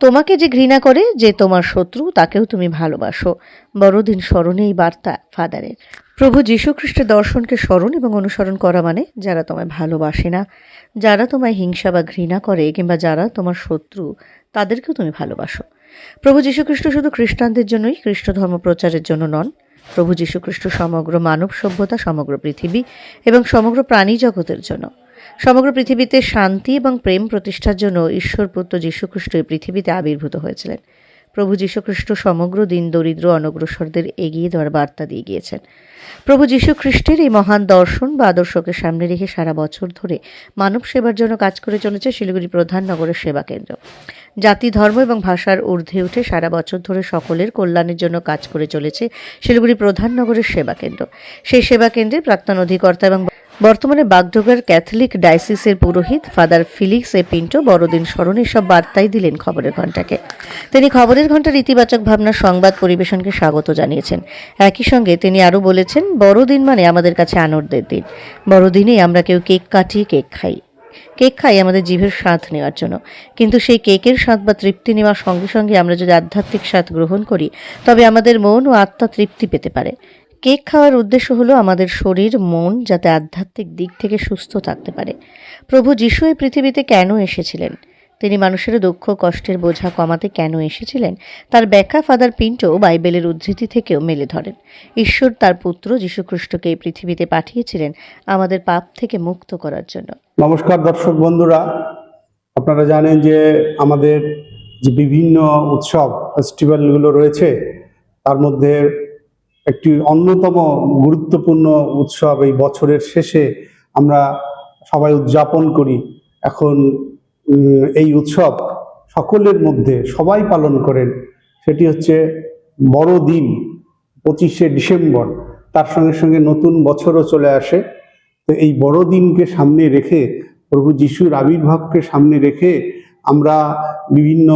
তোমাকে যে ঘৃণা করে যে তোমার শত্রু, তাকেও তুমি ভালোবাসো। বড়দিন স্মরণে এই বার্তা, ফাদারের। প্রভু যীশু খ্রিস্টের দর্শনকে স্মরণ এবং অনুসরণ করা মানে যারা তোমায় ভালোবাসে না। যারা তোমায় হিংসা বা ঘৃণা করে কিংবা যারা তোমার শত্রু, তাদেরকেও তুমি ভালোবাসো। প্রভু যীশুখ্রিস্ট শুধু খ্রিস্টানদের জন্যই খ্রিস্ট ধর্ম প্রচারের জন্য নন। প্রভু যীশুখ্রিস্ট সমগ্র মানব সভ্যতা, সমগ্র পৃথিবী এবং সমগ্র প্রাণী জগতের জন্য। সমগ্র পৃথিবীতে শান্তি এবং প্রেম প্রতিষ্ঠার জন্য ঈশ্বর পুত্র যীশুখ্রিস্ট এই পৃথিবীতে আবির্ভূত হয়েছিলেন। প্রভু যীশুখ্রিস্ট সমগ্র দিন দরিদ্র, অনগ্রসরদের এগিয়ে দেওয়ার বার্তা দিয়ে গিয়েছেন। প্রভু যীশুখ্রিস্টের এই মহান দর্শন বা আদর্শকে সামনে রেখে সারা বছর ধরে মানব সেবার জন্য কাজ করে চলেছে শিলিগুড়ি প্রধান নগরের সেবা কেন্দ্র। জাতি, ধর্ম এবং ভাষার ঊর্ধ্বে উঠে সারা বছর ধরে সকলের কল্যাণের জন্য কাজ করে চলেছে শিলিগুড়ি প্রধান নগরের সেবা কেন্দ্র। সেই সেবা কেন্দ্রে প্রাক্তন অধিকর্তা এবং বর্তমানে বাগডোগার ক্যাথলিক ডায়াসিসের পুরোহিত ফাদার ফিলিক্স এ পিন্টো বড়দিন স্মরণে সব বার্তাই দিলেন খবরের ঘণ্টাকে। তিনি খবরের ঘণ্টার ইতিবাচক ভাবনা সংবাদ পরিবেশনকে স্বাগত জানিয়েছেন। একই সঙ্গে তিনি আরও বলেছেন, বড়দিন মানে আমাদের কাছে আনন্দের দিন। বড়দিনে আমরা কেউ কেক কাটি, কেক খাই। কেক খাই আমাদের জিভের স্বাদ নেওয়ার জন্য। কিন্তু সেই কেকের স্বাদ বা তৃপ্তি নেওয়ার সঙ্গে সঙ্গে আমরা যদি আধ্যাত্মিক স্বাদ গ্রহণ করি, তবে আমাদের মন ও আত্মা তৃপ্তি পেতে পারে। কেক খাওয়ার উদ্দেশ্য হলো আমাদের শরীর, মন যাতে আধ্যাত্মিক দিক থেকে সুস্থ থাকতে পারে। প্রভু যিশু এই পৃথিবীতে কেন এসেছিলেন? তিনি মানুষের দুঃখ, কষ্টের বোঝা কমাতে কেন এসেছিলেন? তার ব্যাখ্যা ফাদার পিন্টো বাইবেলের উদ্ধৃতি থেকেও মেলে ধরেন। ঈশ্বর তার পুত্র যীশুখ্রিস্টকে এই পৃথিবীতে পাঠিয়েছিলেন আমাদের পাপ থেকে মুক্ত করার জন্য। নমস্কার দর্শক বন্ধুরা। আপনারা জানেন যে আমাদের যে বিভিন্ন উৎসব ফেস্টিভ্যালগুলো রয়েছে, তার মধ্যে একটি অন্যতম গুরুত্বপূর্ণ উৎসব এই বছরের শেষে আমরা সবাই উদযাপন করি। এখন এই উৎসব সকলের মধ্যে সবাই পালন করেন, সেটি হচ্ছে বড়দিন, পঁচিশে ডিসেম্বর। তার সঙ্গে সঙ্গে নতুন বছরও চলে আসে। তো এই বড়দিনকে সামনে রেখে, প্রভু যিশুর আবির্ভাবকে সামনে রেখে আমরা বিভিন্ন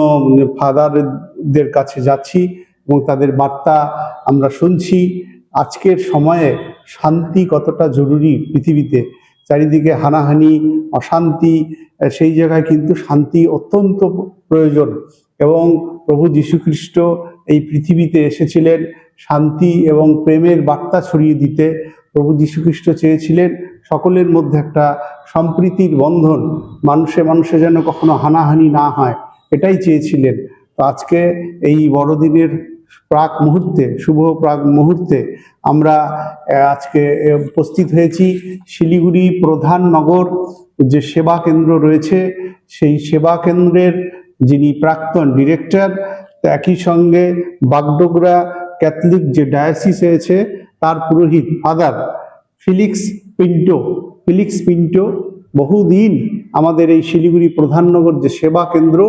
ফাদারদের কাছে যাচ্ছি। এবং তাদের বার্তা আমরা শুনছি। আজকের সময়ে শান্তি কতটা জরুরি পৃথিবীতে? চারিদিকে হানাহানি, অশান্তি সেই জায়গায় কিন্তু শান্তি অত্যন্ত প্রয়োজন এবং প্রভু যীশুখ্রিস্ট এই পৃথিবীতে এসেছিলেন শান্তি এবং প্রেমের বার্তা ছড়িয়ে দিতে। প্রভু যীশুখ্রিস্ট চেয়েছিলেন সকলের মধ্যে একটা সম্প্রীতির বন্ধন, মানুষে মানুষে যেন কখনো হানাহানি না হয়, এটাই চেয়েছিলেন। তো আজকে এই বড়দিনের প্রাক মুহূর্তে, শুভ প্রাক মুহূর্তে আমরা আজকে উপস্থিত হয়েছি শিলিগুড়ি প্রধান নগর যে সেবা কেন্দ্র রয়েছে, সেই সেবা কেন্দ্রের যিনি প্রাক্তন ডিরেক্টর, একই সঙ্গে বাগডোগরা ক্যাথলিক যে ডায়াসিস হয়েছে, তার পুরোহিত father Felix Pinto. Felix Pinto বহুদিন আমাদের এই শিলিগুড়ি প্রধাননগর যে সেবা কেন্দ্র,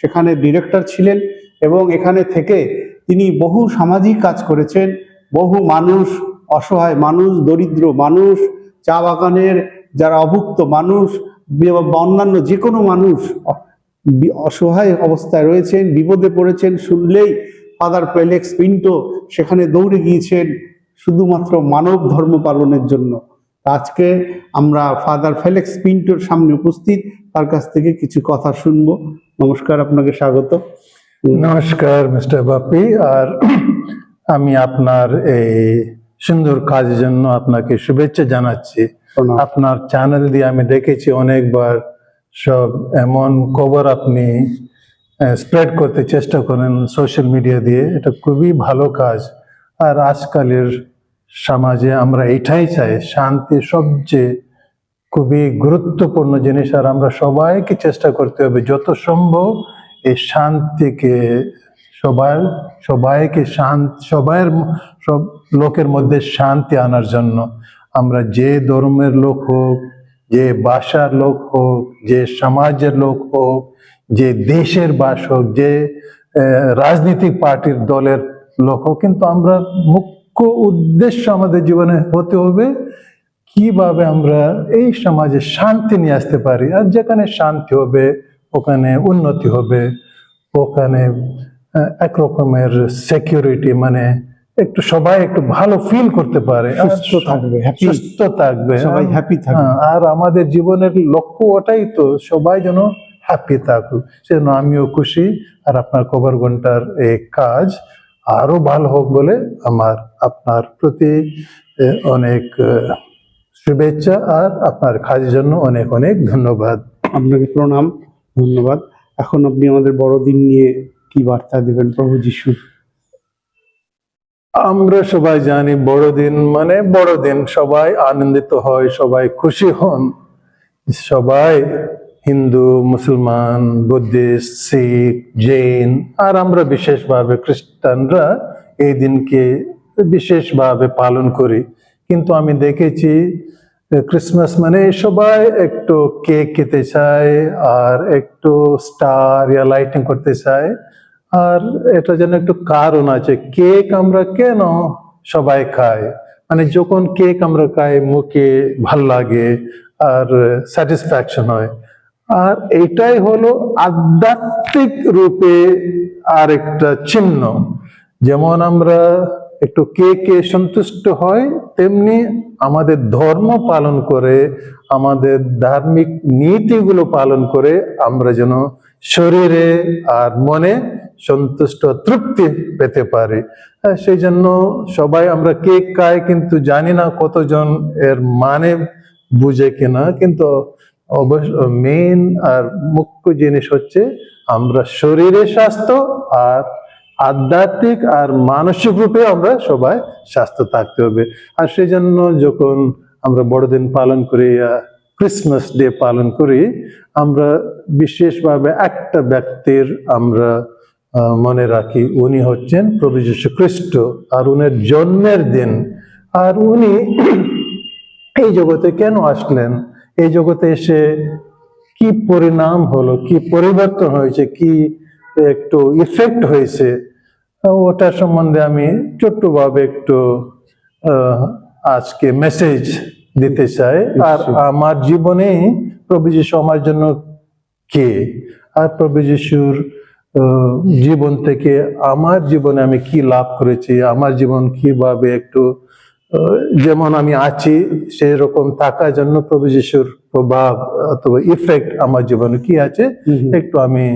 সেখানে ডিরেক্টর ছিলেন এবং এখানে থেকে তিনি বহু সামাজিক কাজ করেছেন, বহু মানুষ, অসহায় মানুষ, দরিদ্র মানুষ, চা বাগানের যারা অভুক্ত মানুষ, বা অন্যান্য যে কোনো মানুষ অসহায় অবস্থায় রয়েছেন, বিপদে পড়েছেন, শুনলেই ফাদার পেলেক্স পিন্টো সেখানে দৌড়ে গিয়েছেন শুধুমাত্র মানব ধর্ম পালনের জন্য। আজকে আমরা ফাদার ফেলেক্স পিন্টোর সামনে উপস্থিত, তার কাছ থেকে কিছু কথা শুনব। নমস্কার, আপনাকে স্বাগত। নমস্কার মিস্টার বাপি আর আমি আপনার এই সুন্দর কাজের জন্য আপনাকে শুভেচ্ছা জানাচ্ছি। আপনার চ্যানেল দিয়ে আমি দেখেছি অনেকবার সব এমন খবর আপনি স্প্রেড করতে চেষ্টা করেন সোশ্যাল মিডিয়া দিয়ে। এটা খুবই ভালো কাজ। আর আজকালের সমাজে আমরা এটাই চাই শান্তি সবচেয়ে খুবই গুরুত্বপূর্ণ জিনিস। আর আমরা সবাইকে চেষ্টা করতে হবে যত সম্ভব এই শান্তিকে সবার সবাইকে শান্ত ম- সব লোকের মধ্যে শান্তি আনার জন্য। আমরা যে ধর্মের লোক হোক, যে ভাষার লোক হোক, যে সমাজের লোক হোক, যে দেশের বাস হোক, যে রাজনৈতিক পার্টির দলের লোক হোক, কিন্তু আমরা মুখ্য উদ্দেশ্য আমাদের জীবনে হতে হবে কীভাবে আমরা এই সমাজে শান্তি নিয়ে আসতে পারি। আর যেখানে শান্তি হবে ওখানে উন্নতি হবে ওখানে আহ, এক রকমের সিকিউরিটি মানে একটু সবাই একটু ভালো ফিল করতে পারে আর সুস্থ থাকবে, সুস্থ থাকবে সবাই happy থাকবে। হ্যাঁ, আর আমাদের জীবনের লক্ষ্য ওটাই তো সবাই যেন হ্যাপি থাকুক সেজন্য আমিও খুশি আর আপনার খবর ঘণ্টার এই কাজ আরও ভালো হোক বলে আমার আপনার প্রতি অনেক শুভেচ্ছা আর আপনার কাজের জন্য অনেক অনেক ধন্যবাদ আপনাকে প্রণাম ধন্যবাদ। এখন আপনি আমাদের বড়দিন নিয়ে কি বার্তা দেবেন প্রভু যিশু? আমরা সবাই জানি বড়দিন মানে বড়দিন, সবাই আনন্দিত হয়, সবাই খুশি হন। সবাই হিন্দু, মুসলমান, বুদ্ধিস্ট, শিখ, জৈন, আর আমরা বিশেষভাবে খ্রিস্টানরা এই দিনকে বিশেষভাবে পালন করি। কিন্তু আমি দেখেছি ক্রিসমাস মানে সবাই একটু কেক খেতে চায়, আর একটু স্টার ইয়া লাইটিং করতে চায়, আর এটা যেন একটু কারণ আছে। কেক আমরা কেন সবাই খাই? মানে যখন কেক আমরা খাই, মুখে ভালো লাগে, আর স্যাটিসফ্যাকশন হয়। আর এটাই হলো আধ্যাত্মিক রূপে আর একটা চিহ্ন। যেমন আমরা একটু কে কে সন্তুষ্ট হয় তেমনি আমাদের ধর্ম পালন করে আমাদের ধার্মিক নীতিগুলো পালন করে আমরা যেন শরীরে আর মনে সন্তুষ্ট তৃপ্তি পেতে পারি। হ্যাঁ, সেই জন্য সবাই আমরা কেক খাই কিন্তু জানি না কতজন এর মানে বুঝে কিনা কিন্তু অবশ্য মেন আর মুখ্য জিনিস হচ্ছে আমরা শরীরে স্বাস্থ্য আর আধ্যাত্মিক আর মানসিক রূপে আমরা সবাই স্বাস্থ্য থাকতে হবে। আর সেই জন্য যখন আমরা বড়দিন পালন করি ক্রিসমাস ডে পালন করি, আমরা বিশেষভাবে একটা ব্যক্তির আমরা মনে রাখি, উনি হচ্ছেন প্রভু যীশু খ্রিস্ট আর উনার জন্মের দিন। আর উনি এই জগতে কেন আসলেন? এই জগতে এসে কি পরিণাম হলো? কি পরিবর্তন হয়েছে? কি একটু ইফেক্ট হয়েছে? ওটা সম্বন্ধে আমি ছোট্টভাবে একটু আজকে মেসেজ দিতে চাই। আর আমার জীবনে প্রভু যিশু আমার জন্য কে? আর প্রভু যিশুর জীবন থেকে আমার জীবনে আমি কি লাভ করেছি? আমার জীবন কীভাবে একটু যেমন আমি আছি সেই রকম থাকার জন্য প্রভু যিশুর প্রভাব অথবা ইফেক্ট আমার জীবনে কি আছে। একটু আমি.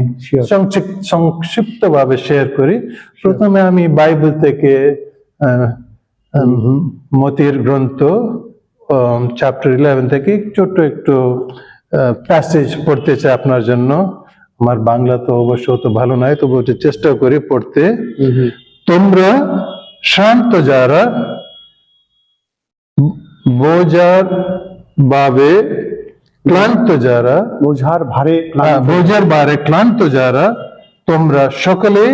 সংক্ষিপ্ত ভাবে শেয়ার করি প্রথমে আমি বাইবেল থেকে মতির গ্রন্থ চ্যাপ্টার ইলেভেন থেকে ছোট্ট একটু প্যাসেজ পড়তে চাই আপনার জন্য আমার বাংলা তো অবশ্য তো ভালো নয় তবু চেষ্টা করি পড়তে। তোমরা শান্ত যারা বোঝার ভাবে ক্লান্ত যারা বোঝার ভারে হ্যাঁ, বোঝার বারে ক্লান্ত যারা তোমরা সকলে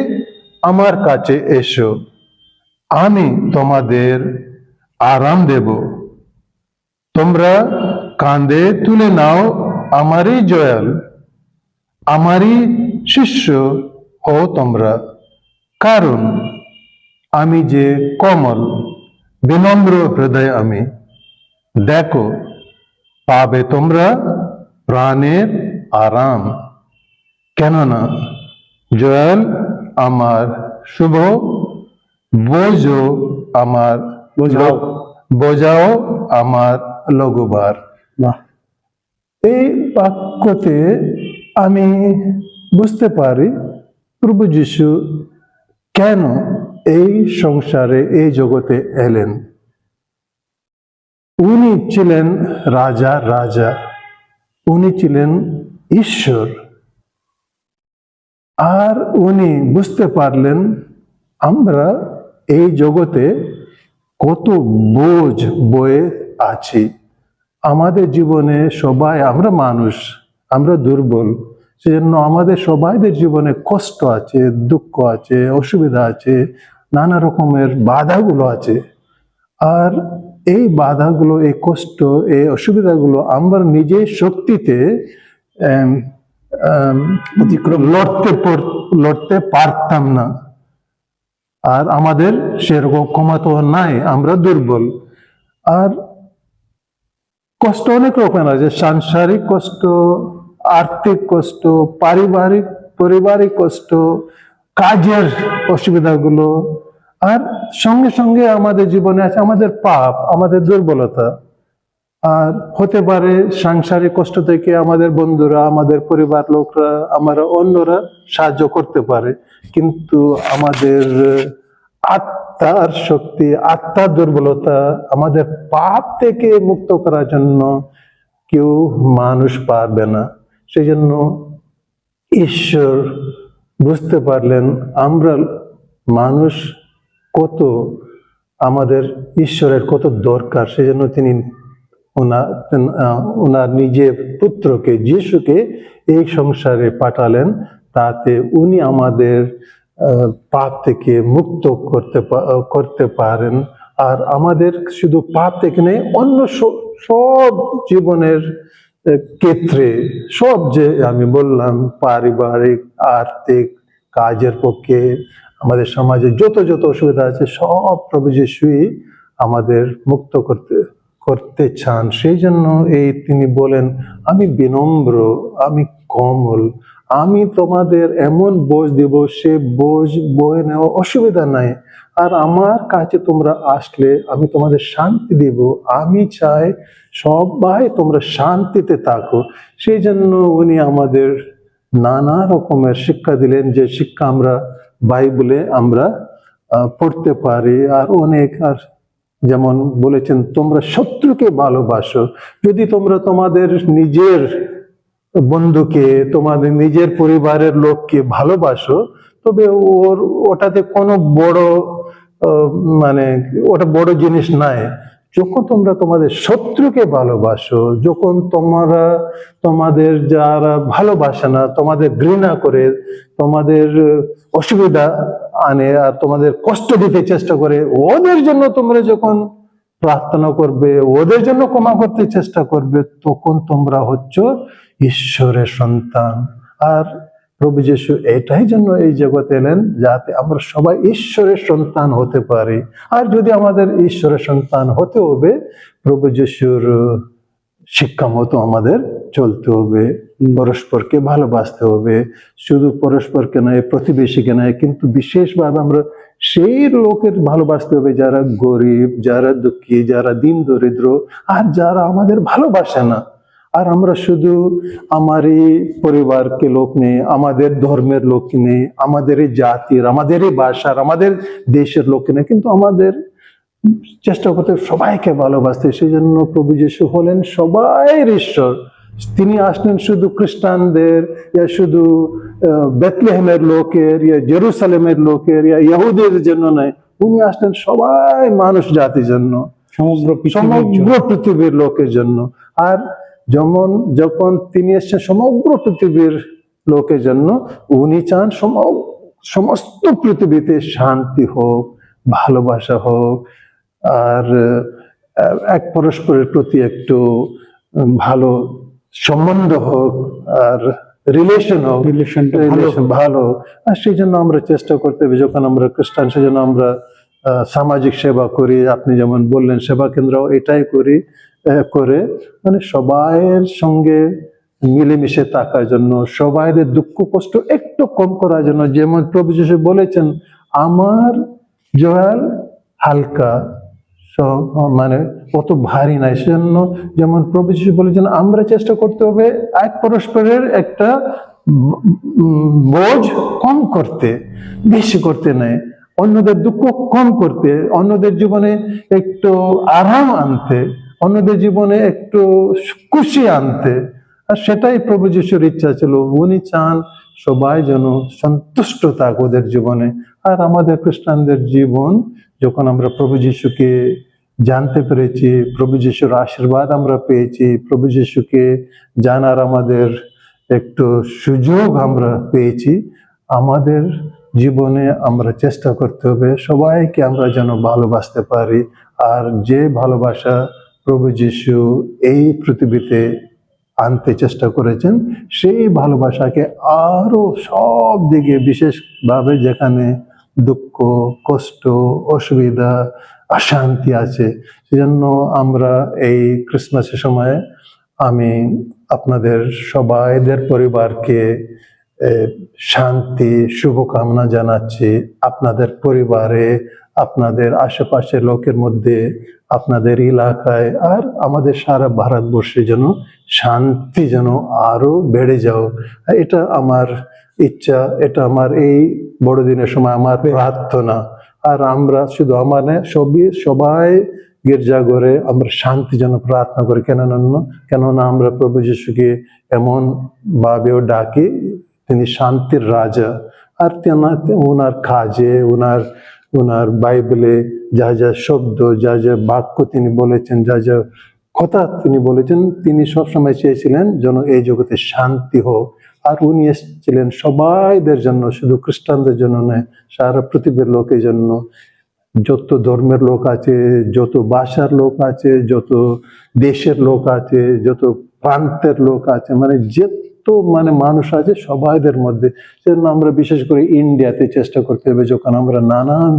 আমার কাছে এসো। আমি তোমাদের আরাম দেব। তোমরা কাঁধে তুলে নাও আমারই জয়াল আমারই শিষ্য হও তোমরা। কারণ আমি যে কমল বিনম্র হৃদয় আমি। দেখো পাবে তোমরা প্রাণের আরাম। কেননা জয়াল আমার শুভ বোঝো আমার বোঝাও। বোঝাও আমার লঘুবার। এই বাক্যতে আমি বুঝতে পারি প্রভু যিশু কেন এই সংসারে এই জগতে এলেন? উনি ছিলেন রাজা রাজা। উনি ছিলেন ঈশ্বর। আর উনি বুঝতে পারলেন, আমরা এই জগতে কত বোঝ বয়ে আছি। আমাদের জীবনে সবাই আমরা মানুষ, আমরা দুর্বল। সেজন্য আমাদের সবাইদের জীবনে কষ্ট আছে, দুঃখ আছে, অসুবিধা আছে, নানা রকমের বাধাগুলো আছে। আর এই বাধাগুলো, এই কষ্ট, এই অসুবিধাগুলো আমরা নিজের শক্তিতে অতিক্রম লড়তে লড়তে পারতাম না। আর আমাদের সেরকম ক্ষমতা নাই, আমরা দুর্বল। আর কষ্ট অনেক রকমের আছে, সাংসারিক কষ্ট, আর্থিক কষ্ট, পারিবারিক পারিবারিক কষ্ট, কাজের অসুবিধাগুলো আর সঙ্গে সঙ্গে আমাদের জীবনে আছে আমাদের পাপ, আমাদের দুর্বলতা। আর হতে পারে সাংসারিক কষ্ট থেকে আমাদের বন্ধুরা, আমাদের পরিবার লোকরা, আমরা অন্যরা সাহায্য করতে পারে। কিন্তু আমাদের আত্মার শক্তি, আত্মার দুর্বলতা আমাদের পাপ থেকে মুক্ত করার জন্য কেউ মানুষ পারবে না। সেই জন্য ঈশ্বর বুঝতে পারলেন, আমরা মানুষ কত আমাদের ঈশ্বরের কত দরকার, সেজন্য তিনি ওনার নিজের পুত্রকে, যিশুকে এই সংসারে পাঠালেন, তাতে উনি আমাদের পাপ থেকে মুক্ত করতে করতে পারেন। আর আমাদের শুধু পাপ থেকে নেই অন্য সব জীবনের ক্ষেত্রে সব যে আমি বললাম, পারিবারিক, আর্থিক, কাজের পক্ষে আমাদের সমাজে যত যত অসুবিধা আছে, সব প্রভু যিশুই আমাদের মুক্ত করতে করতে চান। সেই জন্য এই তিনি বলেন, আমি বিনম্র, আমি কমল, আমি তোমাদের এমন বোঝ দিব, সে বোঝ বয়ে নেওয়া অসুবিধা নাই। আর আমার কাছে তোমরা আসলে আমি তোমাদের শান্তি দিব। আমি চাই সবাই তোমরা শান্তিতে থাকো। সেই জন্য উনি আমাদের নানা রকমের শিক্ষা দিলেন যে শিক্ষা আমরা বাইবেলে আমরা পড়তে পারি আর অনেক, আর যেমন বলেছেন, তোমরা শত্রুকে ভালোবাসো। যদি তোমরা তোমাদের নিজের বন্ধুকে, তোমাদের নিজের পরিবারের লোককে ভালোবাসো, তবে ওর, ওটাতে কোনো বড় মানে ওটা বড় জিনিস নাই। যখন তোমরা তোমাদের শত্রুকে ভালোবাসো, যখন তোমরা তোমাদের যারা ভালোবাসে না, তোমাদের ঘৃণা করে, তোমাদের অসুবিধা আনে আর তোমাদের কষ্ট দিতে চেষ্টা করে, ওদের জন্য তোমরা যখন প্রার্থনা করবে, ওদের জন্য ক্ষমা করতে চেষ্টা করবে, তখন তোমরা হচ্ছ ঈশ্বরের সন্তান। আর প্রভু যিশু এটাই জন্য এই জগতে এলেন যাতে আমরা সবাই ঈশ্বরের সন্তান হতে পারি। আর যদি আমাদের ঈশ্বরের সন্তান হতে হবে, প্রভু যিশুর শিক্ষা মতো আমাদের চলতে হবে। পরস্পরকে ভালোবাসতে হবে। শুধু পরস্পরকে নয়, প্রতিবেশীকে নয়, কিন্তু বিশেষভাবে আমরা সেই লোকের ভালোবাসতে হবে যারা গরিব, যারা দুঃখী, যারা দিন দরিদ্র, আর যারা আমাদের ভালোবাসে না। আর আমরা শুধু আমারই পরিবারকে লোক নেই আমাদের ধর্মের লোক নেই আমাদের এই জাতির আমাদের এই ভাষার আমাদের দেশের লোক নেই কিন্তু আমাদের চেষ্টা করতে সবাইকে ভালোবাসতে। সেই জন্য প্রভু যিশু হলেন সবাইয়ের ঈশ্বর। তিনি আসলেন শুধু খ্রিস্টানদের ইয়া শুধু বেতলেহেমের লোকের ইয়া জেরুসালেমের লোকের ইয়া ইহুদের জন্য নয়। উনি আসলেন সবাই মানুষ জাতির জন্য সমগ্র সমগ্র পৃথিবীর লোকের জন্য। আর যেমন যখন তিনি এসছেন সমগ্র পৃথিবীর লোকের জন্য উনি চান সম- সমস্ত পৃথিবীতে শান্তি হোক ভালোবাসা হোক আর এক পরস্পরের প্রতি একটু ভালো সম্বন্ধ হোক আর রিলেশন হোক রিলেশন ভালো আর সেই জন্য আমরা চেষ্টা করতে হবে যখন আমরা খ্রিস্টান সেই জন্য আমরা সামাজিক সেবা করি। আপনি যেমন বললেন সেবা কেন্দ্র এটাই করি। করে মানে সবাইয়ের সঙ্গে মিলেমিশে থাকার জন্য, সবাইদের দুঃখ কষ্ট একটু কম করার জন্য, যেমন প্রভু যিশু বলেছেন, আমার জয়াল হালকা মানে অত ভারী নাই সেজন্য যেমন প্রভু যিশু বলেছেন, আমরা চেষ্টা করতে হবে এক পরস্পরের একটা বোঝ কম করতে, বেশি করতে নেই অন্যদের দুঃখ কম করতে, অন্যদের জীবনে একটু আরাম আনতে। অন্যদের জীবনে একটু খুশি আনতে। আর সেটাই প্রভু যিশুর ইচ্ছা ছিল। উনি চান সবাই যেন সন্তুষ্ট থাক ওদের জীবনে। আর আমাদের খ্রিস্টানদের জীবন, যখন আমরা প্রভু যিশুকে জানতে পেরেছি, প্রভু যিশুর আশীর্বাদ আমরা পেয়েছি, প্রভু যিশুকে জানার আমাদের একটু সুযোগ আমরা পেয়েছি, আমাদের জীবনে আমরা চেষ্টা করতে হবে সবাইকে আমরা যেন ভালোবাসতে পারি। আর যে ভালোবাসা প্রভু যিশু এই পৃথিবীতে আনতে চেষ্টা করেছেন, সেই ভালোবাসাকে আরও সব দিকে বিশেষভাবে যেখানে দুঃখ, কষ্ট, অসুবিধা, অশান্তি আছে, সেজন্য আমরা এই ক্রিসমাসের সময় আমি আপনাদের সবাইদের পরিবারকে শান্তি, শুভকামনা জানাচ্ছি। আপনাদের পরিবারে আপনাদের আশেপাশের লোকের মধ্যে আপনাদের এলাকায় আর আমাদের সারা ভারতবর্ষে যেন শান্তি যেন আরও বেড়ে যাও। এটা আমার ইচ্ছা এটা আমার এই বড়দিনের সময় আমার প্রার্থনা। আর আমরা শুধু আমার সবই সবাই গির্জা করে আমরা শান্তি যেন প্রার্থনা করি। কেননা কেননা আমরা প্রভু যিশুকে এমন ভাবেও ডাকি তিনি শান্তির রাজা। আর ওনার কাজে ওনার ওনার বাইবেলে যা যা শব্দ, যা যা বাক্য তিনি বলেছেন, যা যা কথা তিনি বলেছেন, তিনি সবসময় চেয়েছিলেন যেন এই জগতে শান্তি হোক। আর উনি এসেছিলেন সবাইদের জন্য, শুধু খ্রিস্টানদের জন্য নয়, সারা পৃথিবীর লোকের জন্য। যত ধর্মের লোক আছে, যত ভাষার লোক আছে, যত দেশের লোক আছে, যত প্রান্তের লোক আছে মানে যত মানে মানুষ আছে সবাইদের মধ্যে। সেজন্য আমরা বিশেষ করে ইন্ডিয়াতে চেষ্টা করতে হবে যখন আমরা নানান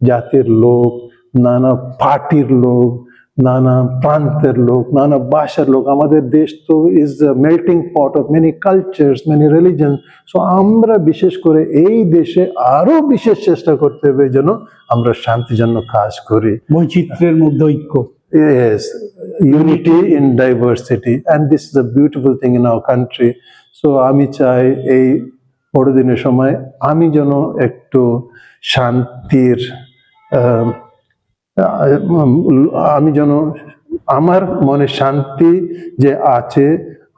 জাতির লোক, নানা পার্টির লোক, নানা প্রান্তের লোক, নানা ভাষার লোক, আমাদের দেশ তো is melting pot of many cultures many religion so আমরা বিশেষ করে এই দেশে আরও বিশেষ চেষ্টা করতে হবে যেন আমরা শান্তির জন্য কাজ করি। বৈচিত্র্যের মধ্যে ঐক্য। Yes, unity in diversity, and this is a beautiful thing in our country. So আমি চাই এই বড়দিনের সময় আমি যেন একটু শান্তির আমি যেন আমার মনে শান্তি যে আছে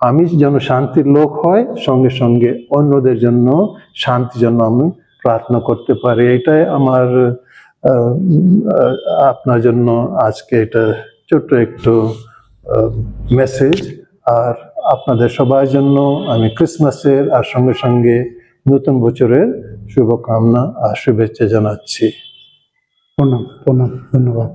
আমি যেন শান্তির লোক হয় সঙ্গে সঙ্গে অন্যদের জন্য শান্তি জন্য আমি প্রার্থনা করতে পারি এটাই আমার আপনার জন্য আজকে এটা ছোট্ট একটু মেসেজ আর আপনাদের সবার জন্য আমি ক্রিসমাসের আর সঙ্গে সঙ্গে নতুন বছরের শুভকামনা আর শুভেচ্ছা জানাচ্ছি। প্রণাম প্রণাম, ধন্যবাদ।